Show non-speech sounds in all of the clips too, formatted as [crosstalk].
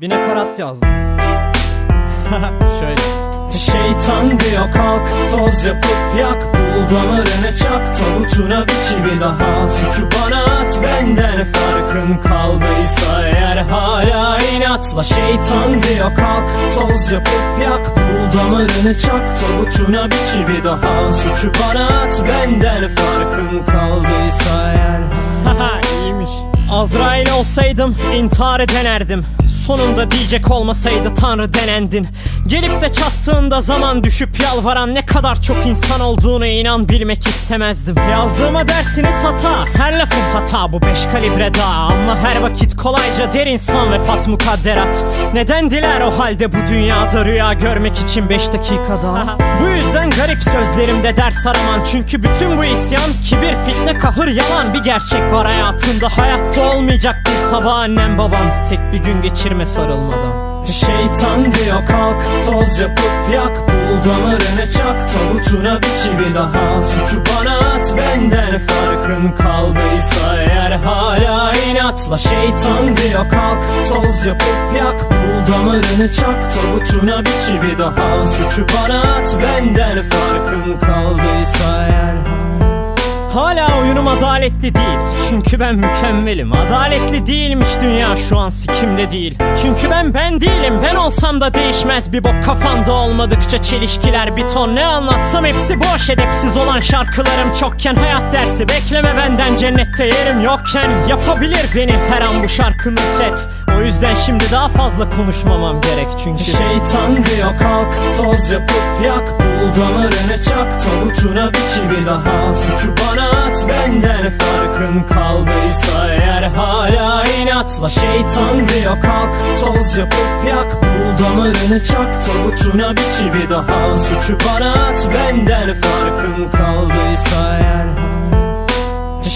Bir nakarat yazdım. [laughs] Şöyle. Şeytan diyor kalk toz yapıp yak Bul damarını çak tabutuna bir çivi daha Suçu bana at benden farkın kaldıysa Eğer hala inatla Şeytan diyor kalk toz yapıp yak Bul damarını çak tabutuna bir çivi daha Suçu bana at benden farkın kaldıysa eğer Haha [laughs] iyiymiş. Azrail olsaydım intihar denerdim. Sonunda diyecek olmasaydı tanrı denendin. Gelip de çattığında zaman düşüp yalvaran ne kadar çok insan olduğunu inan bilmek istemezdim. Yazdığıma dersiniz hata her lafım hata. Bu beş kalibre daha Ama her vakit kolayca der insan vefat mukadderat. Neden diler o halde bu dünyada rüya görmek için beş dakika daha [laughs] Bu yüzden garip sözlerimde ders aramam. Çünkü bütün bu isyan kibir fitne kahır yalan Bir gerçek var hayatında hayatta olmayacak bir sabah annem babam. Tek bir gün geçirme sarılmadan. Şeytan diyor kalk toz yapıp yak Bul damarını çak tabutuna bir çivi daha. Suçu bana at benden farkın kaldıysa Eğer hala inatla. Şeytan diyor kalk toz yapıp yak Bul damarını çak tabutuna bir çivi daha. Suçu bana at benden farkın kaldıysa eğer Hala oyunum adaletli değil. Çünkü ben mükemmelim. Adaletli değilmiş dünya şu an sikimde değil. Çünkü ben ben değilim. Ben olsam da değişmez. Bir bok kafamda olmadıkça Çelişkiler bir ton. Ne anlatsam hepsi boş. Edepsiz olan şarkılarım çokken Hayat dersi. Bekleme benden. Cennette yerim yokken Yapabilir beni her an bu şarkı mütet O yüzden şimdi daha fazla konuşmamam gerek. Çünkü Şeytan diyor kalk toz yapıp yak. Bul damarını çak. Tabutuna bir çivi daha. Suçu bana at benden farkın kaldıysa Eğer hala inatla Şeytan diyor kalk toz yapıp yak Bul damarını çak tabutuna bir çivi daha Suçu bana at benden farkın kaldıysa eğer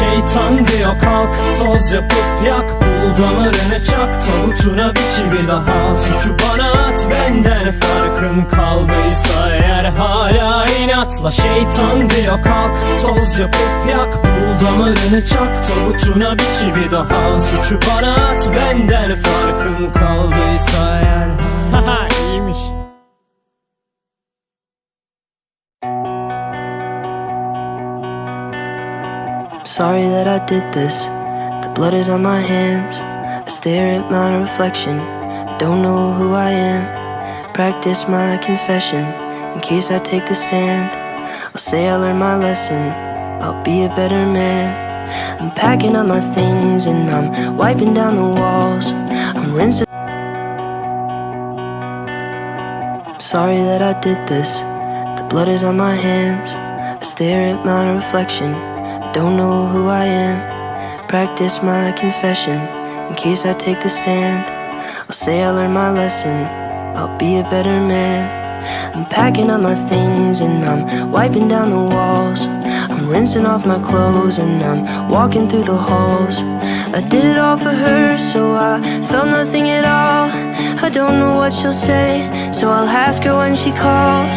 Şeytan diyor kalk toz yapıp yak. Bul damarını çak tabutuna bir çivi daha. Suçu bana at benden farkın kaldıysa Eğer hala inatla. Şeytan diyor kalk toz yapıp yak. Bul damarını çak tabutuna bir çivi daha. Suçu bana at benden farkın kaldıysa eğer Sorry that I did this. The blood is on my hands. I stare at my reflection. I don't know who I am. Practice my confession in case I take the stand. I'll say I learned my lesson. I'll be a better man. I'm packing up my things and I'm wiping down the walls. I'm rinsing. Sorry that I did this. The blood is on my hands. I stare at my reflection. Don't know who I am. Practice my confession in case I take the stand. I'll say I learned my lesson. I'll be a better man. I'm packing up my things and I'm wiping down the walls. I'm rinsing off my clothes and I'm walking through the halls. I did it all for her, so I felt nothing at all. I don't know what she'll say, so I'll ask her when she calls.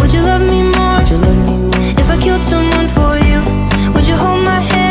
Would you love me more? Would you love me more? If I killed someone for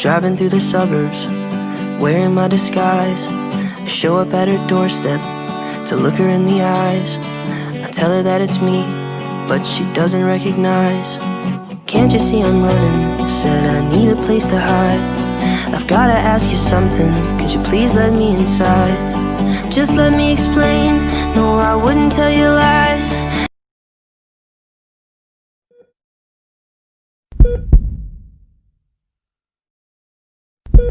Driving through the suburbs, wearing my disguise. I show up at her doorstep to look her in the eyes. I tell her that it's me, but she doesn't recognize. Can't you see I'm running? Said I need a place to hide. I've gotta ask you something. Could you please let me inside? Just let me explain. No, I wouldn't tell you lies. you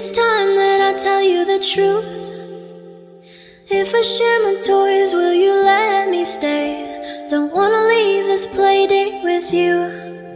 it's time that I tell you the truth. If I share my toys, will you let me stay? Don't wanna leave this playdate with you.